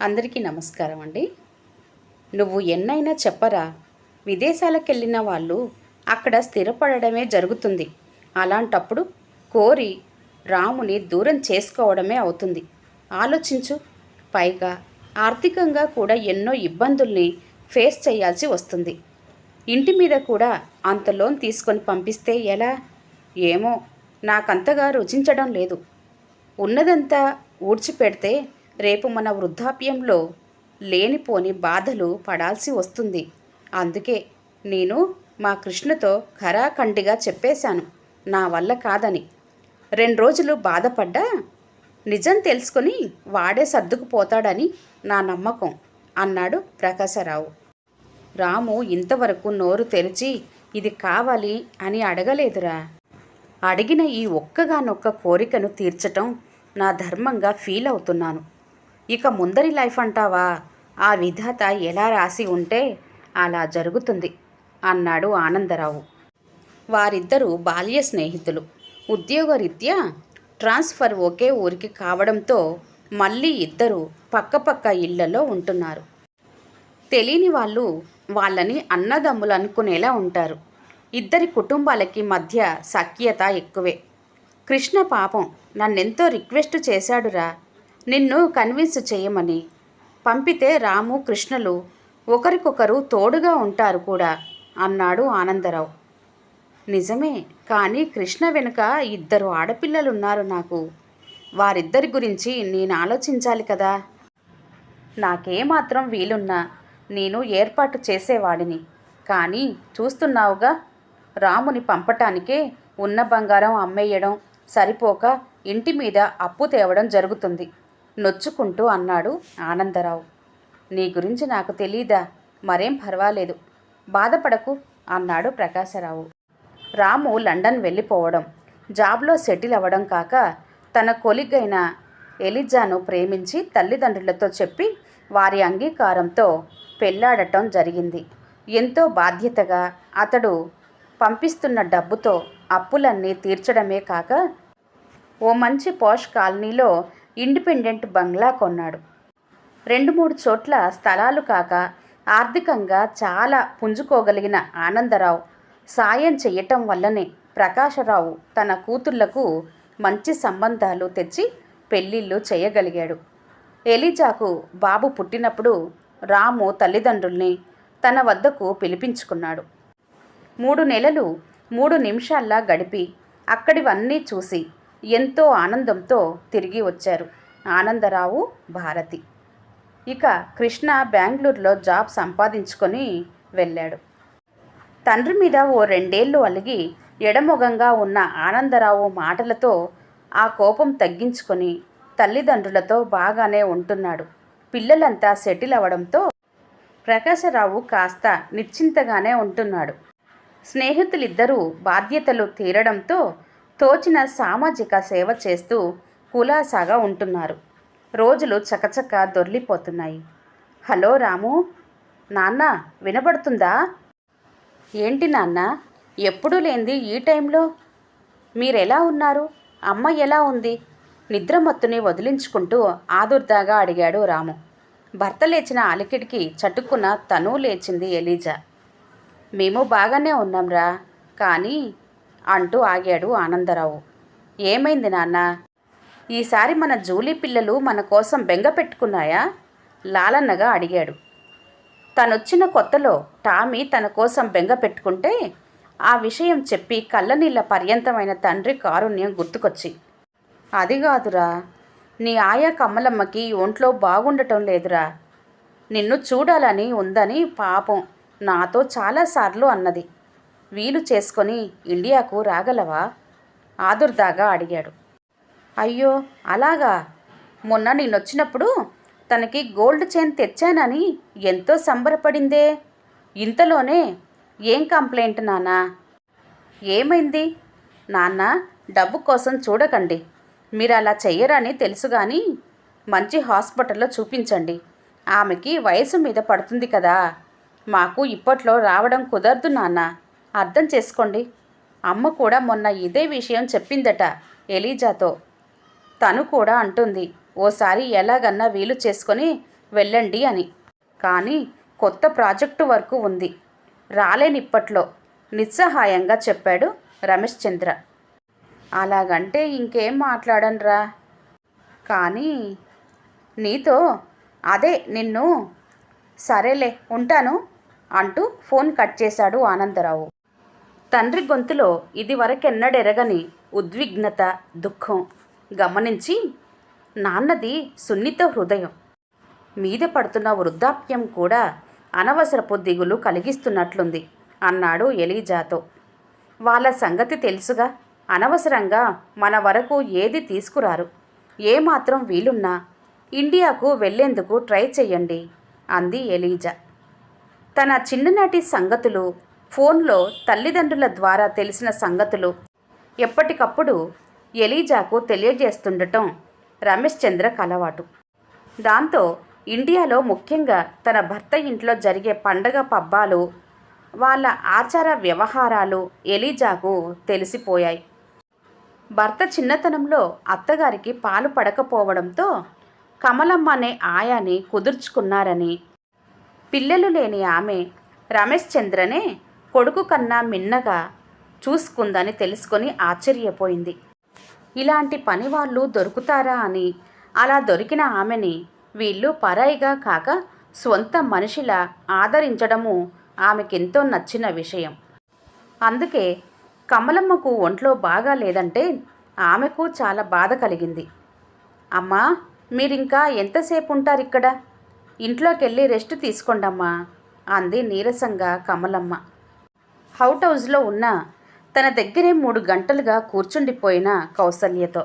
అందరికీ నమస్కారం అండి. నువ్వు ఎన్నైనా చెప్పరా విదేశాలకు వెళ్ళిన వాళ్ళు అక్కడ స్థిరపడడమే జరుగుతుంది. అలాంటప్పుడు కోరి రాముని దూరం చేసుకోవడమే అవుతుంది. ఆలోచించు. పైగా ఆర్థికంగా కూడా ఎన్నో ఇబ్బందుల్ని ఫేస్ చేయాల్సి వస్తుంది. ఇంటి మీద కూడా అంత లోన్ తీసుకొని పంపిస్తే ఎలా? ఏమో నాకంతగా రుచించడం లేదు. ఉన్నదంతా ఊడ్చిపెడితే రేపు మన వృద్ధాప్యంలో లేనిపోని బాధలు పడాల్సి వస్తుంది. అందుకే నేను మా కృష్ణతో ఖరాఖండిగా చెప్పేశాను. నా వల్ల కాదని. రెండు రోజులు బాధపడ్డా నిజం తెలుసుకొని వాడే సర్దుకుపోతాడని నా నమ్మకం అన్నాడు ప్రకాశరావు. రాము ఇంతవరకు నోరు తెరిచి ఇది కావాలి అని అడగలేదురా. అడిగిన ఈ ఒక్కగానొక్క కోరికను తీర్చటం నా ధర్మంగా ఫీల్ అవుతున్నాను ఇక ముందరి లైఫ్ అంటావా? ఆ విధాత ఎలా రాసి ఉంటే అలా జరుగుతుంది అన్నాడు ఆనందరావు. వారిద్దరూ బాల్య స్నేహితులు. ఉద్యోగరీత్యా ట్రాన్స్ఫర్ ఒకే ఊరికి కావడంతో మళ్ళీ ఇద్దరు పక్కపక్క ఇళ్ళలో ఉంటున్నారు. తెలియని వాళ్ళు వాళ్ళని అన్నదమ్ములు అనుకునేలా ఉంటారు. ఇద్దరి కుటుంబాలకి మధ్య సఖ్యత ఎక్కువే. కృష్ణ పాపం నన్నెంతో రిక్వెస్ట్ చేశాడురా. నిన్ను కన్విన్స్ చేయమని. పంపితే రాము కృష్ణలు ఒకరికొకరు తోడుగా ఉంటారు కూడా అన్నాడు ఆనందరావు. నిజమే కానీ కృష్ణ వెనుక ఇద్దరు ఆడపిల్లలున్నారు నాకు. వారిద్దరి గురించి నేను ఆలోచించాలి కదా. నాకేమాత్రం వీలున్నా నేను ఏర్పాటు చేసేవాడిని. కానీ చూస్తున్నావుగా రాముని పంపటానికే ఉన్న బంగారం అమ్మేయడం సరిపోక ఇంటి మీద అప్పు తేవడం జరుగుతుంది. నొచ్చుకుంటూ అన్నాడు ఆనందరావు. నీ గురించి నాకు తెలీదా? మరేం పర్వాలేదు. బాధపడకు అన్నాడు ప్రకాశరావు. రాము లండన్ వెళ్ళిపోవడం జాబ్లో సెటిల్ అవ్వడం కాక తన కొలిగైన ఎలిజాను ప్రేమించి తల్లిదండ్రులతో చెప్పి వారి అంగీకారంతో పెళ్ళాడటం జరిగింది. ఎంతో బాధ్యతగా అతడు పంపిస్తున్న డబ్బుతో అప్పులన్నీ తీర్చడమే కాక ఓ మంచి పోష్ కాలనీలో ఇండిపెండెంట్ బంగ్లా కొన్నాడు. రెండు మూడు చోట్ల స్థలాలు కాక ఆర్థికంగా చాలా పుంజుకోగలిగిన ఆనందరావు సాయం చెయ్యటం వల్లనే ప్రకాశరావు తన కూతుళ్ళకు మంచి సంబంధాలు తెచ్చి పెళ్ళిళ్ళు చేయగలిగాడు. ఎలిజాకు బాబు పుట్టినప్పుడు రాము తల్లిదండ్రుల్ని తన వద్దకు పిలిపించుకున్నాడు. మూడు నెలలు మూడు నిమిషాల్లా గడిపి అక్కడివన్నీ చూసి ఎంతో ఆనందంతో తిరిగి వచ్చారు. ఆనందరావు భారతి. ఇక కృష్ణ బెంగళూరులో జాబ్ సంపాదించుకొని వెళ్ళాడు. తండ్రి మీద ఓ రెండేళ్ళు అలిగి ఎడమొగంగా ఉన్న ఆనందరావు మాటలతో ఆ కోపం తగ్గించుకొని తల్లిదండ్రులతో బాగానే ఉంటున్నాడు. పిల్లలంతా సెటిల్ అవ్వడంతో ప్రకాశరావు కాస్త నిశ్చింతగానే ఉంటున్నాడు. స్నేహితులిద్దరూ బాధ్యతలు తీరడంతో తోచిన సామాజిక సేవ చేస్తూ కులాసాగా ఉంటున్నారు. రోజులు చకచక దొర్లిపోతున్నాయి. హలో రాము నాన్న వినబడుతుందా? ఏంటి నాన్న ఎప్పుడూ లేంది ఈ టైంలో? మీరెలా ఉన్నారు? అమ్మ ఎలా ఉంది? నిద్రమత్తుని వదిలించుకుంటూ ఆదుర్దాగా అడిగాడు రాము. భర్త లేచిన అలికిడికి చటుక్కున తను లేచింది ఎలీజా. మేము బాగానే ఉన్నాంరా కానీ అంటూ ఆగాడు ఆనందరావు. ఏమైంది నాన్న? ఈసారి మన జూలీ పిల్లలు మన కోసం బెంగ పెట్టుకున్నాయా? లాలన్నగా అడిగాడు. తనొచ్చిన కొత్తలో టామీ తన కోసం బెంగ పెట్టుకుంటే ఆ విషయం చెప్పి కళ్ళనీళ్ళ పర్యంతమైన తండ్రి కారుణ్యం గుర్తుకొచ్చి అది కాదురా నీ ఆయా కమ్మలమ్మకి ఒంట్లో బాగుండటం లేదురా నిన్ను చూడాలని ఉందని పాపం నాతో చాలాసార్లు అన్నది. వీలు చేసుకొని ఇండియాకు రాగలవా? ఆదుర్దాగా అడిగాడు. అయ్యో అలాగా? మొన్న నేనొచ్చినప్పుడు తనకి గోల్డ్ చైన్ తెచ్చానని ఎంతో సంబరపడిందే. ఇంతలోనే ఏం కంప్లైంట్ నాన్నా? ఏమైంది? నాన్న డబ్బు కోసం చూడకండి. మీరు అలా చెయ్యరని తెలుసు కానీ మంచి హాస్పిటల్లో చూపించండి. ఆమెకి వయసు మీద పడుతుంది కదా. మాకు ఇప్పట్లో రావడం కుదరదు నాన్న. అర్థం చేసుకోండి. అమ్మ కూడా మొన్న ఇదే విషయం చెప్పిందట ఎలీజాతో. తను కూడా అంటుంది ఓసారి ఎలాగన్నా వీలు చేసుకొని వెళ్ళండి అని. కానీ కొత్త ప్రాజెక్టు వరకు ఉంది. రాలేనిప్పట్లో నిస్సహాయంగా చెప్పాడు రమేష్ చంద్ర. అలాగంటే ఇంకేం మాట్లాడనురా? కానీ నీతో అదే నిన్ను సరేలే ఉంటాను అంటూ ఫోన్ కట్ చేశాడు ఆనందరావు. తండ్రి గొంతులో ఇదివరకెన్నడెరగని ఉద్విగ్నత దుఃఖం గమనించి నాన్నది సున్నిత హృదయం. మీద పడుతున్న వృద్ధాప్యం కూడా అనవసరపు దిగులు కలిగిస్తున్నట్లుంది అన్నాడు ఎలీజాతో. వాళ్ళ సంగతి తెలుసుగా. అనవసరంగా మన వరకు ఏది తీసుకురారు. ఏమాత్రం వీలున్నా ఇండియాకు వెళ్ళేందుకు ట్రై చెయ్యండి అంది ఎలీజా. తన చిన్ననాటి సంగతులు ఫోన్లో తల్లిదండ్రుల ద్వారా తెలిసిన సంగతులు ఎప్పటికప్పుడు ఎలీజాకు తెలియజేస్తుండటం రమేష్ చంద్రకు అలవాటు దాంతో ఇండియాలో ముఖ్యంగా తన భర్త ఇంట్లో జరిగే పండగ పబ్బాలు వాళ్ళ ఆచార వ్యవహారాలు ఎలీజాకు తెలిసిపోయాయి. భర్త చిన్నతనంలో అత్తగారికి పాలు పడకపోవడంతో కమలమ్మ అనే ఆయాని కుదుర్చుకున్నారని. పిల్లలు లేని ఆమె రమేష్ చంద్రనే కొడుకు కన్నా మిన్నగా చూసుకుందని తెలుసుకొని ఆశ్చర్యపోయింది. ఇలాంటి పని వాళ్ళు దొరుకుతారా అని. అలా దొరికిన ఆమెని వీళ్ళు పరాయిగా కాక స్వంత మనిషిలా ఆదరించడము ఆమెకెంతో నచ్చిన విషయం. అందుకే కమలమ్మకు ఒంట్లో బాగా లేదంటే ఆమెకు చాలా బాధ కలిగింది. అమ్మా మీరింకా ఎంతసేపు ఉంటారు ఇక్కడ ఇంట్లోకి వెళ్ళి రెస్ట్ తీసుకోండమ్మా అంది నీరసంగా కమలమ్మ. హౌట్ హౌస్లో ఉన్న తన దగ్గరే మూడు గంటలుగా కూర్చుండిపోయిన కౌసల్యతో.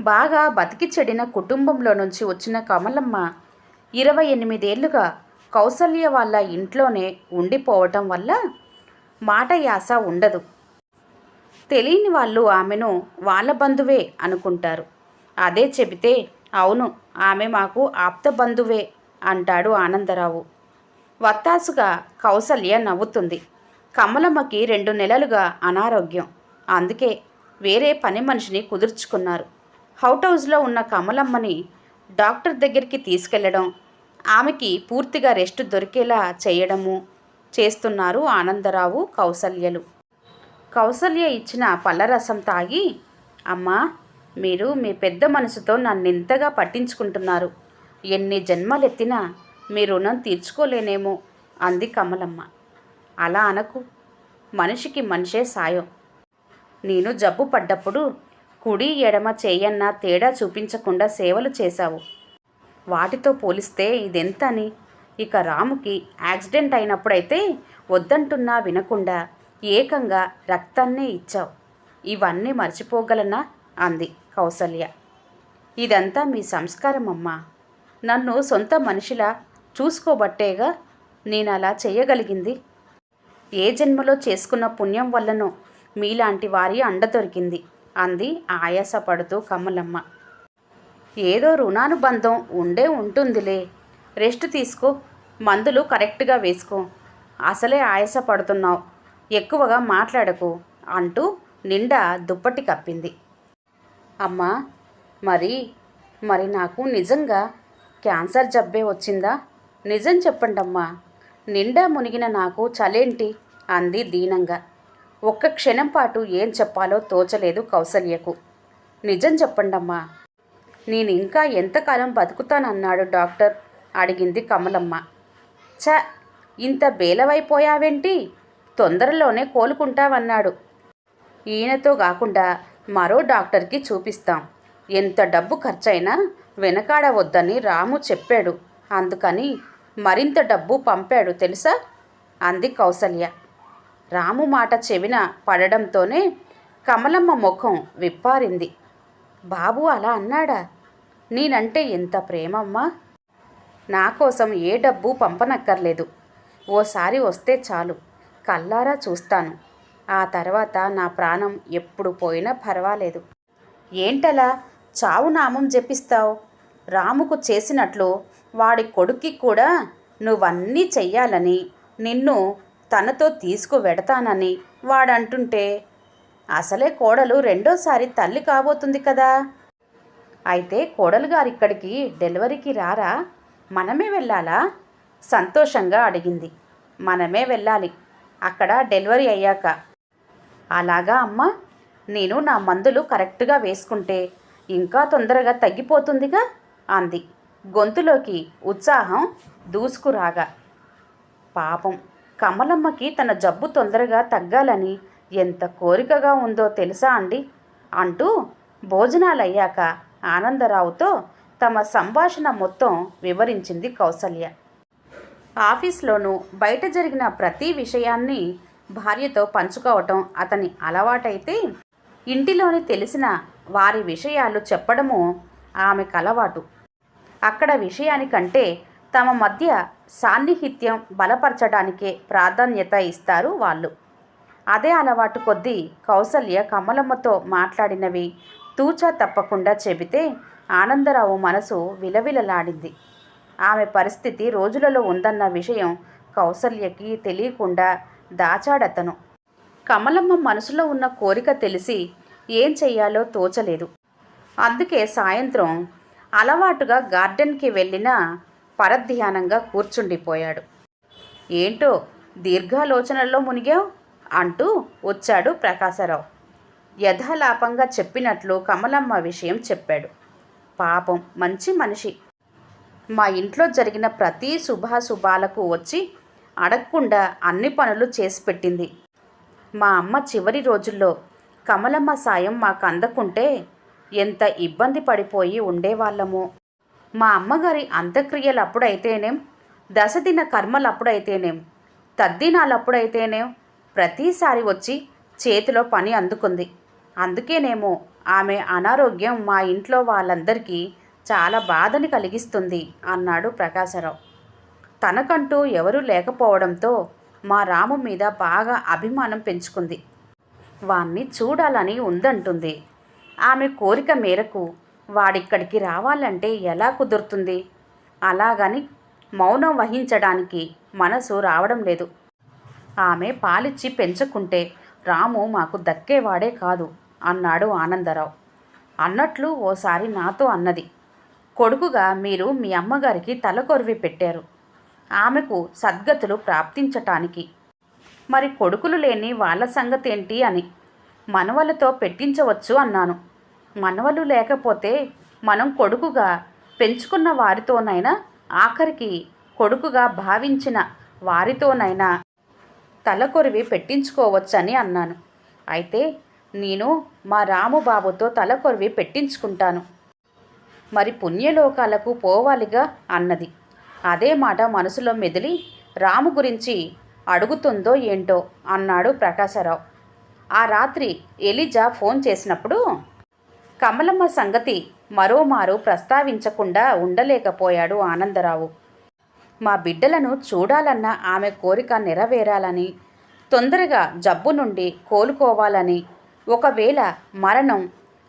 బాగా బతికి చెడిన కుటుంబంలో నుంచి వచ్చిన కమలమ్మ ఇరవై ఎనిమిదేళ్ళుగా కౌసల్య వాళ్ళ ఇంట్లోనే ఉండిపోవటం వల్ల మాట యాస ఉండదు. తెలియని వాళ్ళు ఆమెను వాళ్ళ బంధువే అనుకుంటారు. అదే చెబితే అవును ఆమె మాకు ఆప్త బంధువే అంటాడు ఆనందరావు. వత్తాసుగా కౌసల్య నవ్వుతుంది. కమలమ్మకి రెండు నెలలుగా అనారోగ్యం. అందుకే వేరే పని మనిషిని కుదుర్చుకున్నారు. హౌట్ హౌస్లో ఉన్న కమలమ్మని డాక్టర్ దగ్గరికి తీసుకెళ్ళడం ఆమెకి పూర్తిగా రెస్ట్ దొరికేలా చేయడము చేస్తున్నారు ఆనందరావు కౌసల్యలు. కౌసల్య ఇచ్చిన పళ్ళరసం తాగి అమ్మా మీరు మీ పెద్ద మనసుతో నన్ను ఇంతగా పట్టించుకుంటున్నారు. ఎన్ని జన్మలెత్తినా మీ రుణం తీర్చుకోలేనేమో అంది కమలమ్మ. అలా అనకు. మనిషికి మనిషే సాయం. నేను జబ్బు పడ్డప్పుడు కుడి ఎడమ చేయన్న తేడా చూపించకుండా సేవలు చేశావు. వాటితో పోలిస్తే ఇదెంత అని ఇక రాముకి యాక్సిడెంట్ అయినప్పుడైతే వద్దంటున్నా వినకుండా ఏకంగా రక్తాన్నే ఇచ్చావు. ఇవన్నీ మర్చిపోగలనా? అంది కౌసల్య. ఇదంతా మీ సంస్కారం అమ్మా. నన్ను సొంత మనిషిలా చూసుకోబట్టేగా నేను అలా చేయగలిగింది. ఏ జన్మలో చేసుకున్న పుణ్యం వల్లనో మీలాంటి వారి అండ దొరికింది అంది ఆయాసపడుతూ కమలమ్మ. ఏదో రుణానుబంధం ఉండే ఉంటుందిలే. రెస్ట్ తీసుకో మందులు కరెక్ట్గా వేసుకో. అసలే ఆయాసపడుతున్నావు ఎక్కువగా మాట్లాడకు అంటూ నిండా దుప్పటి కప్పింది. అమ్మా మరి మరి నాకు నిజంగా క్యాన్సర్ జబ్బే వచ్చిందా? నిజం చెప్పండమ్మా. నిండా మునిగిన నాకు చలేంటి? అంది దీనంగా. ఒక్క క్షణం పాటు ఏం చెప్పాలో తోచలేదు కౌసల్యకు. నిజం చెప్పండమ్మా. నేను ఇంకా ఎంతకాలం బతుకుతానన్నాడు డాక్టర్? అడిగింది కమలమ్మ. చ ఇంత బేలవైపోయావేంటి? తొందరలోనే కోలుకుంటావన్నాడు. ఈయనతో కాకుండా మరో డాక్టర్కి చూపిస్తాం. ఎంత డబ్బు ఖర్చైనా వెనకాడవద్దని రాము చెప్పాడు. అందుకని మరింత డబ్బు పంపాడు తెలుసా? అంది కౌసల్య. రాము మాట చెవిన పడడంతోనే కమలమ్మ ముఖం విప్పారింది. బాబు అలా అన్నాడా? నేనంటే ఎంత ప్రేమమ్మా? నా కోసం ఏ డబ్బు పంపనక్కర్లేదు. ఓసారి వస్తే చాలు. కల్లారా చూస్తాను. ఆ తర్వాత నా ప్రాణం ఎప్పుడు పోయినా పర్వాలేదు. ఏంటలా? చావు నామం జపిస్తావు? రాముకు చేసినట్లు వాడి కొడుక్కి కూడా నువ్వన్నీ చెయ్యాలని నిన్ను తనతో తీసుకువెడతానని వాడంటుంటే అసలే కోడలు రెండోసారి తల్లి కాబోతుంది కదా. అయితే కోడలు గారు ఇక్కడికి డెలివరీకి రారా? మనమే వెళ్ళాలా? సంతోషంగా అడిగింది. మనమే వెళ్ళాలి. అక్కడ డెలివరీ అయ్యాక. అలాగా అమ్మ? నేను నా మందులు కరెక్ట్గా వేసుకుంటే ఇంకా తొందరగా తగ్గిపోతుందిగా? అంది. గొంతులోకి ఉత్సాహం దూసుకురాగా. పాపం కమలమ్మకి తన జబ్బు తొందరగా తగ్గాలని ఎంత కోరికగా ఉందో తెలుసా అండి? అంటూ భోజనాలయ్యాక ఆనందరావుతో తమ సంభాషణ మొత్తం వివరించింది కౌసల్య. ఆఫీస్లోనూ బయట జరిగిన ప్రతి విషయాన్ని భార్యతో పంచుకోవటం అతని అలవాటైతే ఇంటిలోని తెలిసిన వారి విషయాలు చెప్పడము ఆమెకు అలవాటు అక్కడ విషయానికంటే తమ మధ్య సాన్నిహిత్యం బలపరచడానికే ప్రాధాన్యత ఇస్తారు వాళ్ళు. అదే అలవాటు కొద్దీ కౌసల్య కమలమ్మతో మాట్లాడినవి తూచా తప్పకుండా చెబితే ఆనందరావు మనసు విలవిలలాడింది. ఆమె పరిస్థితి రోజులలో ఉందన్న విషయం కౌసల్యకి తెలియకుండా దాచాడతను. కమలమ్మ మనసులో ఉన్న కోరిక తెలిసి ఏం చెయ్యాలో తోచలేదు. అందుకే సాయంత్రం అలవాటుగా గార్డెన్కి వెళ్ళిన పరధ్యానంగా కూర్చుండిపోయాడు. ఏంటో దీర్ఘాలోచనల్లో మునిగావు? అంటూ వచ్చాడు ప్రకాశరావు. యథాలాపంగా చెప్పినట్లు కమలమ్మ విషయం చెప్పాడు. పాపం మంచి మనిషి. మా ఇంట్లో జరిగిన ప్రతి శుభాశుభాలకు వచ్చి అడగకుండా అన్ని పనులు చేసి పెట్టింది. మా అమ్మ చివరి రోజుల్లో కమలమ్మ సాయం మాకు అందకుంటే ఎంత ఇబ్బంది పడిపోయి ఉండేవాళ్ళమో. మా అమ్మగారి అంత్యక్రియలప్పుడైతేనేం దశదిన కర్మలప్పుడైతేనేం తద్దినాలప్పుడైతేనేం ప్రతిసారి వచ్చి చేతిలో పని అందుకుంది. అందుకేనేమో ఆమె అనారోగ్యం మా ఇంట్లో వాళ్ళందరికీ చాలా బాధని కలిగిస్తుంది అన్నాడు ప్రకాశరావు. తనకంటూ ఎవరూ లేకపోవడంతో మా రాము మీద బాగా అభిమానం పెంచుకుంది. వాణ్ణి చూడాలని ఉందంటుంది. ఆమె కోరిక మేరకు వాడిక్కడికి రావాలంటే ఎలా కుదురుతుంది? అలాగని మౌనం వహించడానికి మనసు రావడం లేదు. ఆమె పాలిచ్చి పెంచుకుంటే రాము మాకు దక్కేవాడే కాదు అన్నాడు ఆనందరావు. అన్నట్లు ఓసారి నాతో అన్నది. కొడుకుగా మీరు మీ అమ్మగారికి తలకొరివి పెట్టారు. ఆమెకు సద్గతులు ప్రాప్తించటానికి. మరి కొడుకులు లేని వాళ్ళ సంగతి ఏంటి అని మనవలతో పెట్టించవచ్చు అన్నాను. మనవలు లేకపోతే మనం కొడుకుగా పెంచుకున్న వారితోనైనా ఆఖరికి కొడుకుగా భావించిన వారితోనైనా తలకొరివి పెట్టించుకోవచ్చని అన్నాను. అయితే నేను మా రాముబాబుతో తలకొరివి పెట్టించుకుంటాను. మరి పుణ్యలోకాలకు పోవాలిగా అన్నది. అదే మాట మనసులో మెదిలి రాము గురించి అడుగుతుందో ఏంటో అన్నాడు ప్రకాశరావు. ఆ రాత్రి ఎలిజా ఫోన్ చేసినప్పుడు కమలమ్మ సంగతి మరోమారు ప్రస్తావించకుండా ఉండలేకపోయాడు ఆనందరావు. మా బిడ్డలను చూడాలన్న ఆమె కోరిక నెరవేరాలని తొందరగా జబ్బు నుండి కోలుకోవాలని ఒకవేళ మరణం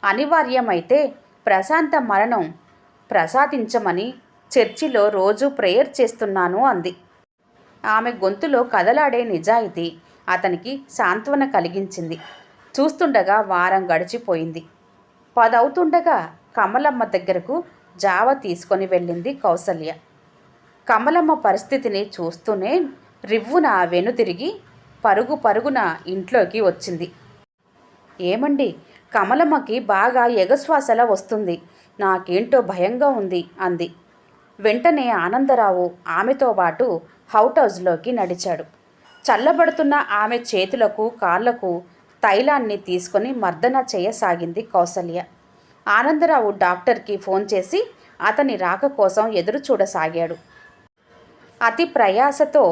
అనివార్యమైతే ప్రశాంత మరణం ప్రసాదించమని చర్చిలో రోజు ప్రేయర్ చేస్తున్నాను అంది. ఆమె గొంతులో కదలాడే నిజాయితీ అతనికి సాంత్వన కలిగించింది. చూస్తుండగా వారం గడిచిపోయింది. పదవుతుండగా కమలమ్మ దగ్గరకు జావ తీసుకొని వెళ్ళింది కౌసల్య. కమలమ్మ పరిస్థితిని చూస్తూనే రివ్వున వెనుతిరిగి పరుగు పరుగున ఇంట్లోకి వచ్చింది. ఏమండి కమలమ్మకి బాగా ఎగశ్వాసల వస్తుంది. నాకేంటో భయంగా ఉంది అంది. వెంటనే ఆనందరావు ఆమెతో పాటు హౌట్ హౌస్లోకి నడిచాడు. చల్లబడుతున్న ఆమె చేతులకు కాళ్ళకు తైలాన్ని తీసుకొని మర్దన చేయసాగింది కౌసల్య. ఆనందరావు డాక్టర్కి ఫోన్ చేసి అతని రాక కోసం ఎదురు చూడసాగాడు. అతి ప్రయాసతో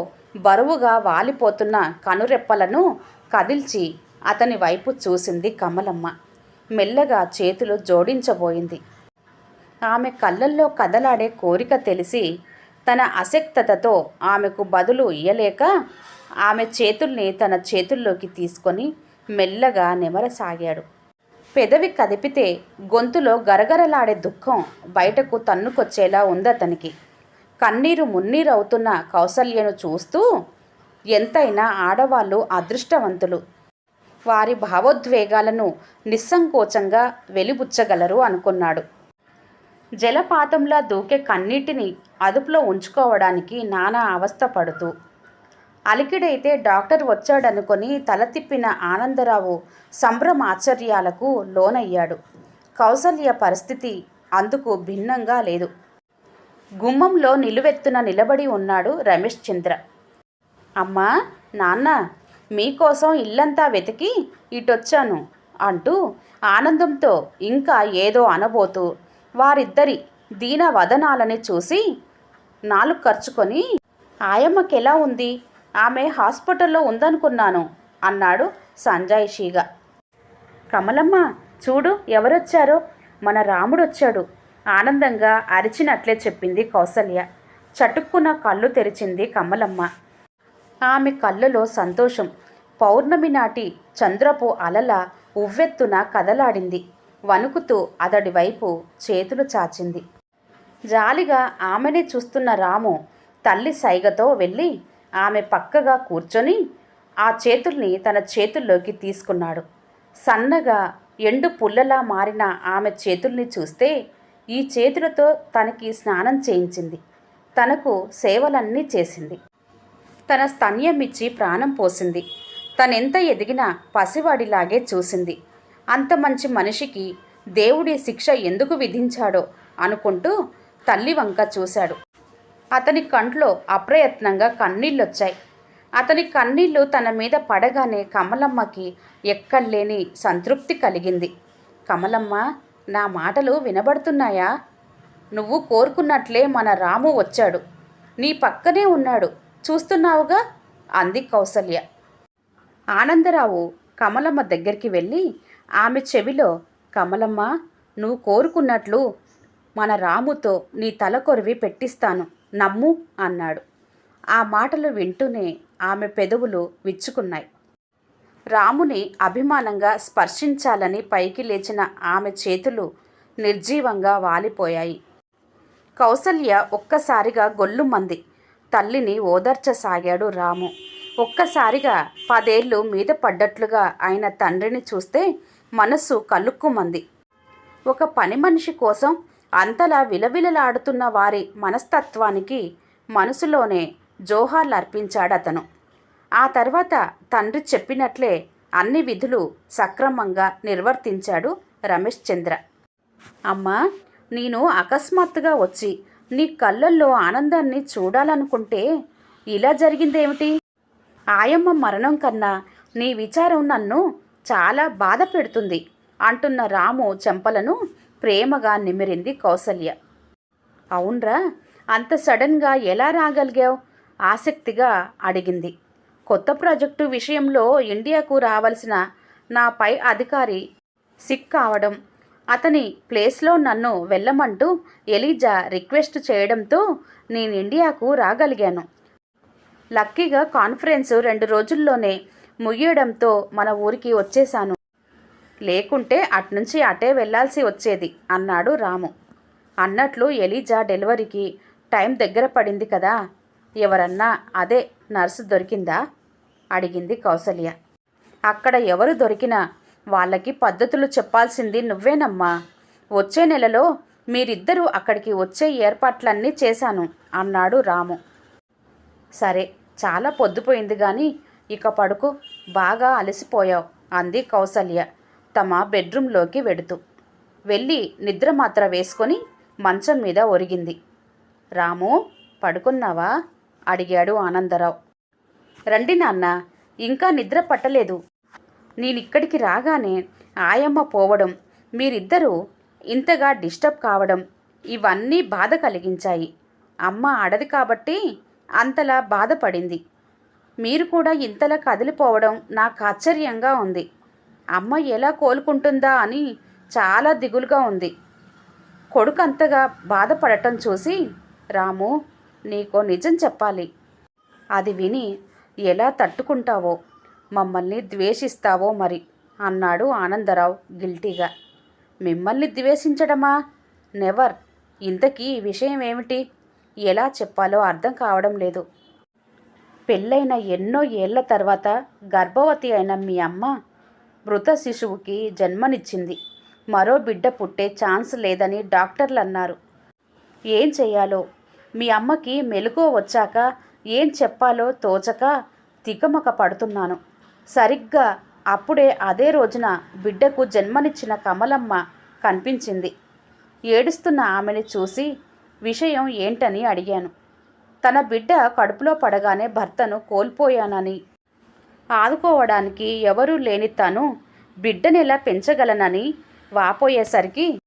బరువుగా వాలిపోతున్న కనురెప్పలను కదిల్చి అతని వైపు చూసింది కమలమ్మ. మెల్లగా చేతులు జోడించబోయింది. ఆమె కళ్ళల్లో కదలాడే కోరిక తెలిసి తన అసక్తతతో ఆమెకు బదులు ఇయ్యలేక ఆమె చేతుల్ని తన చేతుల్లోకి తీసుకొని మెల్లగా నెమరసాగాడు. పెదవి కదిపితే గొంతులో గరగరలాడే దుఃఖం బయటకు తన్నుకొచ్చేలా ఉందతనికి. కన్నీరు మున్నీరు అవుతున్న కౌసల్యను చూస్తూ ఎంతైనా ఆడవాళ్ళు అదృష్టవంతులు. వారి భావోద్వేగాలను నిస్సంకోచంగా వెలిబుచ్చగలరు అనుకున్నాడు. జలపాతంలా దూకే కన్నీటిని అదుపులో ఉంచుకోవడానికి నానా అవస్థ పడుతూ అలికిడైతే డాక్టర్ వచ్చాడనుకొని తల తిప్పిన ఆనందరావు సంభ్రమాశ్చర్యాలకు లోనయ్యాడు. కౌసల్య పరిస్థితి అందుకు భిన్నంగా లేదు. గుమ్మంలో నిలువెత్తున నిలబడి ఉన్నాడు రమేష్ చంద్ర. అమ్మా నాన్న మీకోసం ఇల్లంతా వెతికి ఇటొచ్చాను అంటూ ఆనందంతో ఇంకా ఏదో అనబోతూ వారిద్దరి దీన వదనాలని చూసి నాలుగు ఖర్చుకొని ఆయమ్మకి ఎలా ఉంది? ఆమె హాస్పిటల్లో ఉందనుకున్నాను అన్నాడు సంజాయిషీగా కమలమ్మ చూడు ఎవరొచ్చారో మన రాముడు వచ్చాడు ఆనందంగా అరిచినట్లే చెప్పింది కౌసల్య. చటుక్కున కళ్ళు తెరిచింది కమలమ్మ. ఆమె కళ్ళలో సంతోషం. పౌర్ణమి నాటి చంద్రపు అలల ఉవ్వెత్తున కదలాడింది. వణుకుతూ అతడి వైపు చేతులు చాచింది. జాలిగా ఆమెనే చూస్తున్న రాము తల్లి సైగతో వెళ్ళి ఆమె పక్కగా కూర్చొని ఆ చేతుల్ని తన చేతుల్లోకి తీసుకున్నాడు. సన్నగా ఎండు పుల్లలా మారిన ఆమె చేతుల్ని చూస్తే ఈ చేతులతో తనకి స్నానం చేయించింది. తనకు సేవలన్నీ చేసింది. తన స్తన్యం ఇచ్చి ప్రాణం పోసింది. తనెంత ఎదిగినా పసివాడిలాగే చూసింది. అంత మంచి మనిషికి దేవుడి శిక్ష ఎందుకు విధించాడో అనుకుంటూ తల్లి వంక చూశాడు. అతని కంట్లో అప్రయత్నంగా కన్నీళ్ళొచ్చాయి. అతని కన్నీళ్ళు తన మీద పడగానే కమలమ్మకి ఎక్కడలేని సంతృప్తి కలిగింది. కమలమ్మ నా మాటలు వినబడుతున్నాయా? నువ్వు కోరుకున్నట్లే మన రాము వచ్చాడు. నీ పక్కనే ఉన్నాడు. చూస్తున్నావుగా? అంది కౌసల్య. ఆనందరావు కమలమ్మ దగ్గరికి వెళ్ళి ఆమె చెవిలో కమలమ్మ నువ్వు కోరుకున్నట్లు మన రాముతో నీ తల కొరివి పెట్టిస్తాను. నమ్ము అన్నాడు. ఆ మాటలు వింటూనే ఆమె పెదవులు విచ్చుకున్నాయి. రాముని అభిమానంగా స్పర్శించాలని పైకి లేచిన ఆమె చేతులు నిర్జీవంగా వాలిపోయాయి. కౌసల్య ఒక్కసారిగా గొల్లుమంది. తల్లిని ఓదార్చసాగాడు రాము. ఒక్కసారిగా పదేళ్ళు మీద పడ్డట్లుగా ఆయన తండ్రిని చూస్తే మనస్సు కలుక్కుమంది. ఒక పని మనిషి కోసం అంతలా విలవిలలాడుతున్న వారి మనస్తత్వానికి మనసులోనే జోహార్లు అర్పించాడు అతను ఆ తర్వాత తండ్రి చెప్పినట్లే అన్ని విధులు సక్రమంగా నిర్వర్తించాడు రమేష్ చంద్ర. అమ్మా నేను అకస్మాత్తుగా వచ్చి నీ కళ్ళల్లో ఆనందాన్ని చూడాలనుకుంటే ఇలా జరిగిందేమిటి? ఆయమ్మ మరణం కన్నా నీ విచారం నన్ను చాలా బాధ పెడుతుంది. అంటున్న రాము చెంపలను ప్రేమగా నిమిరింది కౌసల్య. అవునరా అంత సడన్గా ఎలా రాగలిగావు? ఆసక్తిగా అడిగింది. కొత్త ప్రాజెక్టు విషయంలో ఇండియాకు రావాల్సిన నా పై అధికారి సిక్ కావడం అతని ప్లేస్లో నన్ను వెళ్ళమంటూ ఎలీజా రిక్వెస్ట్ చేయడంతో నేను ఇండియాకు రాగలిగాను. లక్కీగా కాన్ఫరెన్స్ రెండు రోజుల్లోనే ముగియడంతో మన ఊరికి వచ్చేశాను. లేకుంటే అట్నుంచి అటే వెళ్ళాల్సి వచ్చేది అన్నాడు రాము. అన్నట్లు ఎలీజా డెలివరీకి టైం దగ్గర పడింది కదా ఎవరన్నా అదే నర్సు దొరికిందా? అడిగింది కౌసల్య. అక్కడ ఎవరు దొరికినా వాళ్ళకి పద్ధతులు చెప్పాల్సింది నువ్వేనమ్మా. వచ్చే నెలలో మీరిద్దరూ అక్కడికి వచ్చే ఏర్పాట్లన్నీ చేశాను అన్నాడు రాము. సరే చాలా పొద్దుపోయింది కానీ ఇక పడుకు బాగా అలసిపోయావు అంది కౌసల్య. తమ బెడ్రూంలోకి వెడుతూ వెళ్ళి నిద్ర మాత్ర వేసుకొని మంచం మీద ఒరిగింది. రాము పడుకున్నావా? అడిగాడు ఆనందరావు. రండి నాన్న ఇంకా నిద్ర పట్టలేదు. నేనిక్కడికి రాగానే ఆయమ్మ పోవడం మీరిద్దరూ ఇంతగా డిస్టర్బ్ కావడం ఇవన్నీ బాధ కలిగించాయి. అమ్మ ఆడది కాబట్టి అంతలా బాధపడింది. మీరు కూడా ఇంతలా కదిలిపోవడం నాకు ఆశ్చర్యంగా ఉంది. అమ్మ ఎలా కోలుకుంటుందా అని చాలా దిగులుగా ఉంది. కొడుకు అంతగా బాధపడటం చూసి రాము నీకో నిజం చెప్పాలి. అది విని ఎలా తట్టుకుంటావో మమ్మల్ని ద్వేషిస్తావో మరి అన్నాడు ఆనందరావు గిల్టీగా. మిమ్మల్ని ద్వేషించడమా? నెవర్. ఇంతకీ ఈ విషయం ఏమిటి? ఎలా చెప్పాలో అర్థం కావడం లేదు. పెళ్ళైన ఎన్నో ఏళ్ళ తర్వాత గర్భవతి అయిన మీ అమ్మ మృత శిశువుకి జన్మనిచ్చింది. మరో బిడ్డ పుట్టే ఛాన్స్ లేదని డాక్టర్లు అన్నారు ఏం చేయాలో మీ అమ్మకి మెలకువ వచ్చాక ఏం చెప్పాలో తోచక తికమక పడుతున్నాను. సరిగ్గా అప్పుడే అదే రోజున బిడ్డకు జన్మనిచ్చిన కమలమ్మ కనిపించింది. ఏడుస్తున్న ఆమెని చూసి విషయం ఏంటని అడిగాను. తన బిడ్డ కడుపులో పడగానే భర్తను కోల్పోయానని ఆదుకోవడానికి ఎవరూ లేని తను బిడ్డనెలా పెంచగలనని వాపోయేసరికి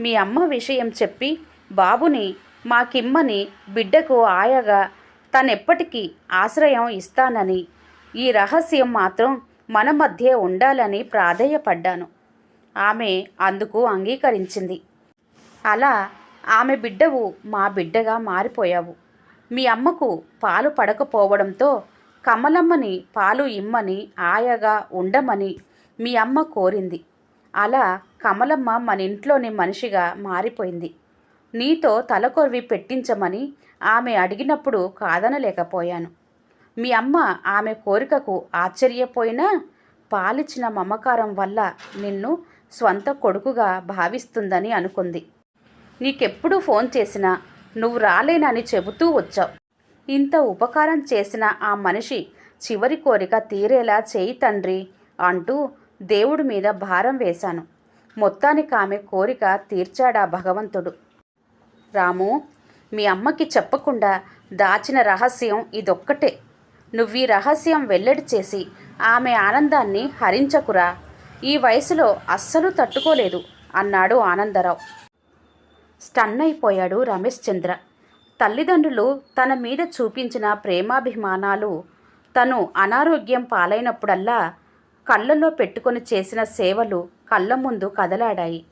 మీ అమ్మ విషయం చెప్పి బాబుని మాకిమ్మని బిడ్డకు ఆయగా తనెప్పటికీ ఆశ్రయం ఇస్తానని ఈ రహస్యం మాత్రం మన మధ్య ఉండాలని ప్రాధేయపడ్డాను. ఆమె అందుకు అంగీకరించింది. అలా ఆమె బిడ్డవు మా బిడ్డగా మారిపోయావు. మీ అమ్మకు పాలు పడకపోవడంతో కమలమ్మని పాలు ఇమ్మని ఆయగా ఉండమని మీ అమ్మ కోరింది. అలా కమలమ్మ మన ఇంట్లోని మనిషిగా మారిపోయింది. నీతో తలకొరివి పెట్టించమని ఆమె అడిగినప్పుడు కాదనలేకపోయాను. మీ అమ్మ ఆమె కోరికకు ఆశ్చర్యపోయినా పాలిచ్చిన మమకారం వల్ల నిన్ను స్వంత కొడుకుగా భావిస్తుందని అనుకుంది. నీకెప్పుడు ఫోన్ చేసినా నువ్వు రాలేనని చెబుతూ వచ్చావు. ఇంత ఉపకారం చేసిన ఆ మనిషి చివరి కోరిక తీరేలా చేయి తండ్రి అంటూ దేవుడి మీద భారం వేశాను. మొత్తానికి ఆమె కోరిక తీర్చాడా భగవంతుడు? రాము మీ అమ్మకి చెప్పకుండా దాచిన రహస్యం ఇదొక్కటే. నువ్వు ఈ రహస్యం వెల్లడి చేసి ఆమె ఆనందాన్ని హరించకురా. ఈ వయసులో అస్సలు తట్టుకోలేదు అన్నాడు ఆనందరావు. స్టన్ అయిపోయాడు రమేష్ చంద్ర. తల్లిదండ్రులు తన మీద చూపించిన ప్రేమాభిమానాలు తను అనారోగ్యం పాలైనప్పుడల్లా కళ్ళల్లో పెట్టుకొని చేసిన సేవలు కళ్ళ ముందు కదలాడాయి.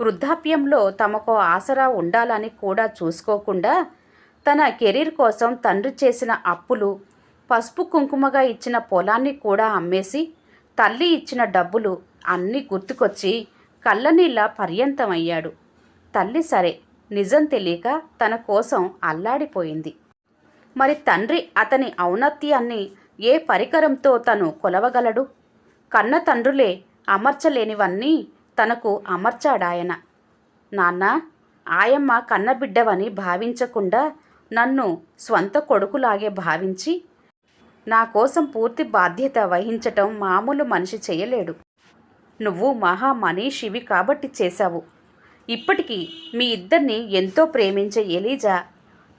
వృద్ధాప్యంలో తమకు ఆసరా ఉండాలని కూడా చూసుకోకుండా తన కెరీర్ కోసం తండ్రి చేసిన అప్పులు పసుపు కుంకుమగా ఇచ్చిన పొలాన్ని కూడా అమ్మేసి తల్లి ఇచ్చిన డబ్బులు అన్నీ గుర్తుకొచ్చి కళ్ళనీళ్ళ పర్యంతమయ్యాడు. తల్లి సరే నిజం తెలియక తన కోసం అల్లాడిపోయింది. మరి తండ్రి అతని ఔన్నత్యాన్ని ఏ పరికరంతో తను కొలవగలడు? కన్న తండ్రులే అమర్చలేనివన్నీ తనకు అమర్చాడాయన. నాన్న ఆయమ్మ కన్నబిడ్డవని భావించకుండా నన్ను స్వంత కొడుకులాగే భావించి నా కోసం పూర్తి బాధ్యత వహించటం మామూలు మనిషి చేయలేడు. నువ్వు మహా మనీషివి కాబట్టి చేశావు. ఇప్పటికీ మీ ఇద్దరిని ఎంతో ప్రేమించే ఎలీజా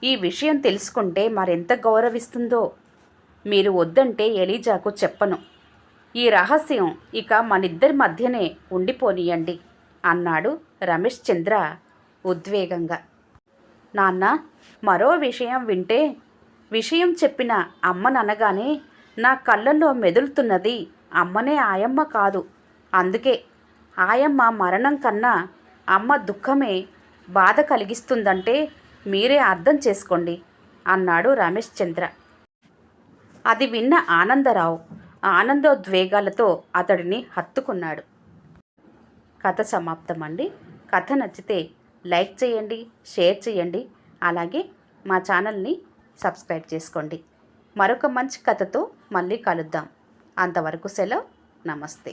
ఈ విషయం తెలుసుకుంటే మరెంత గౌరవిస్తుందో? మీరు వద్దంటే ఎలీజాకు చెప్పను. ఈ రహస్యం ఇక మనిద్దరి మధ్యనే ఉండిపోనియండి అన్నాడు రమేష్ చంద్ర ఉద్వేగంగా. నాన్న మరో విషయం వింటే? విషయం చెప్పిన అమ్మననగానే నా కళ్ళల్లో మెదులుతున్నది అమ్మనే ఆయమ్మ కాదు. అందుకే ఆయమ్మ మరణం కన్నా అమ్మ దుఃఖమే బాధ కలిగిస్తుందంటే మీరే అర్థం చేసుకోండి అన్నాడు రమేష్ చంద్ర. అది విన్న ఆనందరావు ఆనందోద్వేగాలతో అతడిని హత్తుకున్నాడు. కథ సమాప్తం అండి కథ నచ్చితే లైక్ చేయండి షేర్ చేయండి అలాగే మా ఛానల్ని సబ్స్క్రైబ్ చేసుకోండి. మరొక మంచి కథతో మళ్ళీ కలుద్దాం. అంతవరకు సెలవు. నమస్తే.